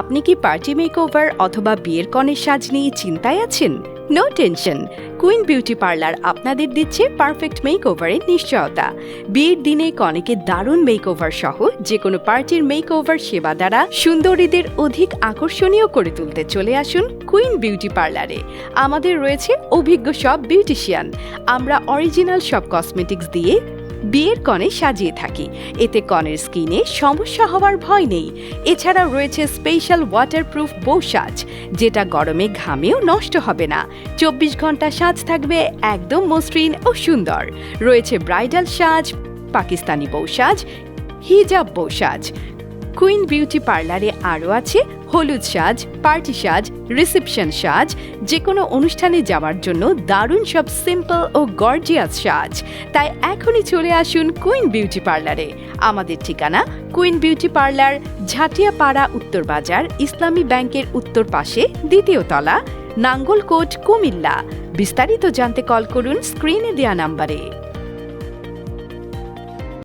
আপনি কি party makeover অথবা বিয়ের কনের সাজ নিয়ে চিন্তায় আছেন? No tension queen beauty parlour আপনাদের দিচ্ছে পারফেক্ট মেকওভারের নিশ্চয়তা। বিয়ের দিনে কনেকে দারুণ মেকওভার সহ যে কোনো পার্টির মেকওভার সেবা দ্বারা সুন্দরীদের অধিক আকর্ষণীয় করে তুলতে চলে আসুন কুইন বিউটি পার্লারে আমাদের রয়েছে অভিজ্ঞ সব বিউটিশিয়ান আমরা অরিজিনাল সব কসমেটিক্স দিয়ে বিয়ের কনে সাজিয়ে থাকি। এতে কনের স্কিনে সমস্যা হওয়ার ভয় নেই। এছাড়াও রয়েছে স্পেশাল ওয়াটারপ্রুফ বৌসাজ, যেটা গরমে ঘামেও নষ্ট হবে না। চব্বিশ ঘণ্টা সাজ থাকবে একদম মসৃণ ও সুন্দর। রয়েছে ব্রাইডাল সাজ, পাকিস্তানি বৌসাজ, হিজাব বউ সাজ কুইন বিউটি পার্লারে আরও আছে হলুদ সাজ, পার্টি সাজ, রিসেপশন সাজ যে কোনো অনুষ্ঠানে যাওয়ার জন্য দারুণ সব সিম্পল ও গর্জিয়াস সাজ। তাই এখনই চলে আসুন কুইন বিউটি পার্লারে আমাদের ঠিকানা কুইন বিউটি পার্লার ঝাটিয়াপাড়া, উত্তর বাজার, ইসলামী ব্যাংকের উত্তর পাশে, দ্বিতীয় তলা, নাঙ্গলকোট, কুমিল্লা। বিস্তারিত জানতে কল করুন স্ক্রিনে দেয়া নাম্বারে।